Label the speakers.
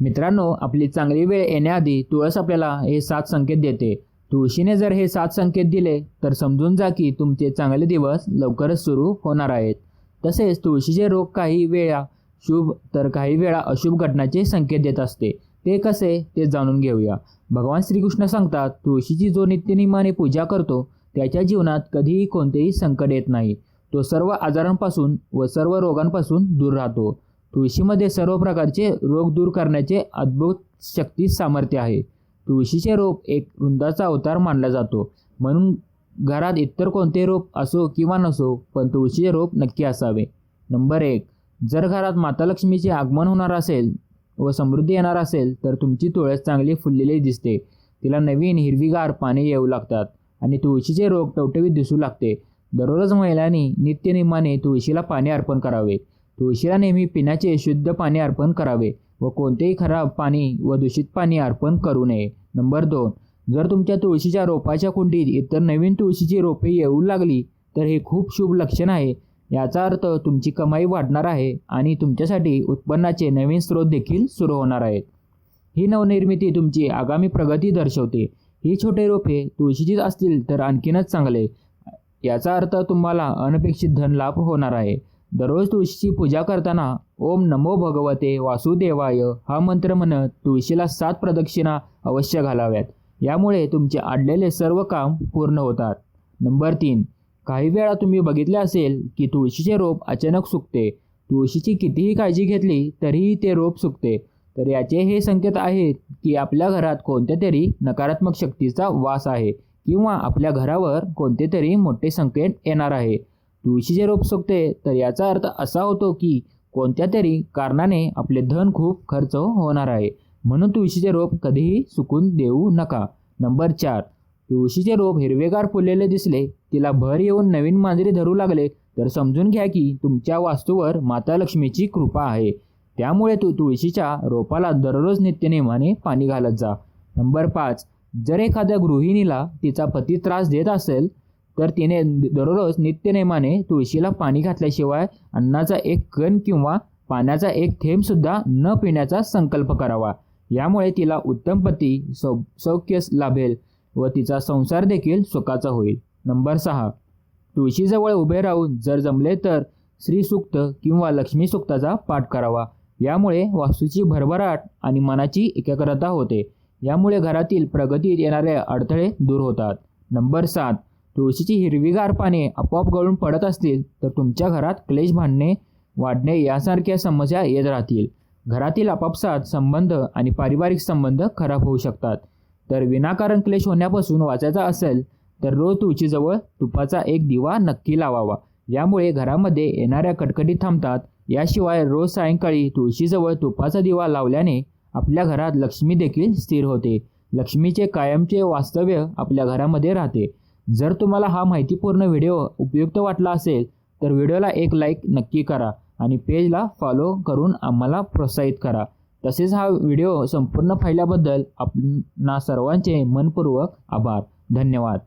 Speaker 1: मित्रांनो आपली चांगली वेळ येण्याआधी तुळस आपल्याला हे सात संकेत देते. तुळशीने जर हे सात संकेत दिले तर समजून जा की तुमचे चांगले दिवस लवकरच सुरू होणार आहेत. तसेच तुळशीचे रोग काही वेळा शुभ तर काही वेळा अशुभ घटनाचे संकेत देत असते. ते कसे ते जाणून घेऊया. भगवान श्रीकृष्ण सांगतात तुळशीची जो नित्यनियमाने पूजा करतो त्याच्या जीवनात कधीही कोणतेही संकट येत नाही. तो सर्व आजारांपासून व सर्व रोगांपासून दूर राहतो. तुळशीमध्ये सर्व प्रकारचे रोग दूर करण्याचे अद्भुत शक्ती सामर्थ्य आहे. तुळशीचे रोप एक वृंदाचा अवतार मानला जातो. म्हणून घरात इतर कोणते रोप असो किंवा नसो पण तुळशीचे रोप नक्की असावे. नंबर एक जर घरात माता लक्ष्मीचे आगमन होणार असेल व समृद्धी येणार असेल तर तुमची तुळस चांगली फुललेली दिसते. तिला नवीन हिरवीगार पाने येऊ लागतात आणि तुळशीचे रोग टवटवीत दिसू लागते. दररोज महिलांनी नित्यनियमाने तुळशीला पाणी अर्पण करावे. तुळशीला नेहमी पिण्याचे शुद्ध पाणी अर्पण करावे व कोणतेही खराब पाणी व दूषित पाणी अर्पण करू नये. नंबर दोन. जर तुमच्या तुळशीच्या रोपाच्या कुंडीत इतर नवीन तुळशीची रोपे येऊ लागली तर हे खूप शुभ लक्षण आहे. याचा अर्थ तुमची कमाई वाढणार आहे आणि तुमच्यासाठी उत्पन्नाचे नवीन स्रोत देखील सुरू होणार आहेत. ही नवनिर्मिती तुमची आगामी प्रगती दर्शवते. ही छोटे रोपे तुळशीचीच असतील तर आणखीनच चांगले. याचा अर्थ तुम्हाला अनपेक्षित धन लाभ होणार आहे. दररोज तुळशीची पूजा करताना ओम नमो भगवते वासुदेवाय हा मंत्र म्हणत तुळशीला सात प्रदक्षिणा अवश्य घालाव्यात. यामुळे तुमचे अडलेले सर्व काम पूर्ण होतात. नंबर तीन. काही वेळा तुम्ही बघितले असेल की तुळशीचे रोप अचानक सुकते. तुळशीची कितीही काळजी घेतली तरीही ते रोप सुकते. तर याचे हे संकेत आहेत की आपल्या घरात कोणत्या तरी नकारात्मक शक्तीचा वास आहे किंवा आपल्या घरावर कोणते तरी मोठे संकेत येणार आहे. तुळशीचे रोप सुकते तर याचा अर्थ असा होतो की कोणत्या तरी कारणाने आपले धन खूप खर्च होणार आहे. म्हणून तुळशीचे रोप कधीही सुकून देऊ नका. नंबर चार. तुळशीचे रोप हिरवेगार फुललेले दिसले तिला भर येऊन नवीन मांजरी धरू लागले तर समजून घ्या की तुमच्या वास्तूवर माता लक्ष्मीची कृपा आहे. त्यामुळे तू तुळशीच्या रोपाला दररोज नित्यनेमाने पाणी घालत जा. नंबर पाच. जर एखाद्या गृहिणीला तिचा पती त्रास देत असेल तर तिने दररोज नित्यनेमाने तुळशीला पाणी घातल्याशिवाय अन्नाचा एक कण किंवा पाण्याचा एक थेंबसुद्धा न पिण्याचा संकल्प करावा. यामुळे तिला उत्तम पती सौ सौख्य लाभेल व तिचा संसार देखील सुखाचा होईल. नंबर सहा. तुळशीजवळ उभे राहून जर जमले तर श्रीसूक्त किंवा लक्ष्मीसुक्ताचा पाठ करावा. यामुळे वास्तूची भरभराट आणि मनाची एकाग्रता होते. यामुळे घरातील प्रगतीत येणारे अडथळे दूर होतात. नंबर सात. तुळशीची हिरवीगार पाने आपोआप गळून पडत असतील तर तुमच्या घरात क्लेश भांडणे वाढणे यासारख्या समस्या येत राहतील. घरातील आपापसात संबंध आणि पारिवारिक संबंध खराब होऊ शकतात. तर विनाकारण क्लेश होण्यापासून वाचायचा असेल तर रोज तुळशीजवळ तुपाचा एक दिवा नक्की लावावा. यामुळे घरामध्ये येणाऱ्या कटकटी थांबतात. याशिवाय रोज सायंकाळी तुळशीजवळ तुपाचा दिवा लावल्याने आपल्या घरात लक्ष्मी देखील स्थिर होते. लक्ष्मीचे कायमचे वास्तव्य आपल्या घरामध्ये राहते. जर तुम्हाला हा माहितीपूर्ण व्हिडिओ उपयुक्त वाटला असेल तर व्हिडिओला एक लाईक नक्की करा आणि पेजला फॉलो करून आम्हाला प्रोत्साहित करा. तसेच हा व्हिडिओ संपूर्ण पाहिल्याबद्दल आपणा सर्वांचे मनपूर्वक आभार. धन्यवाद.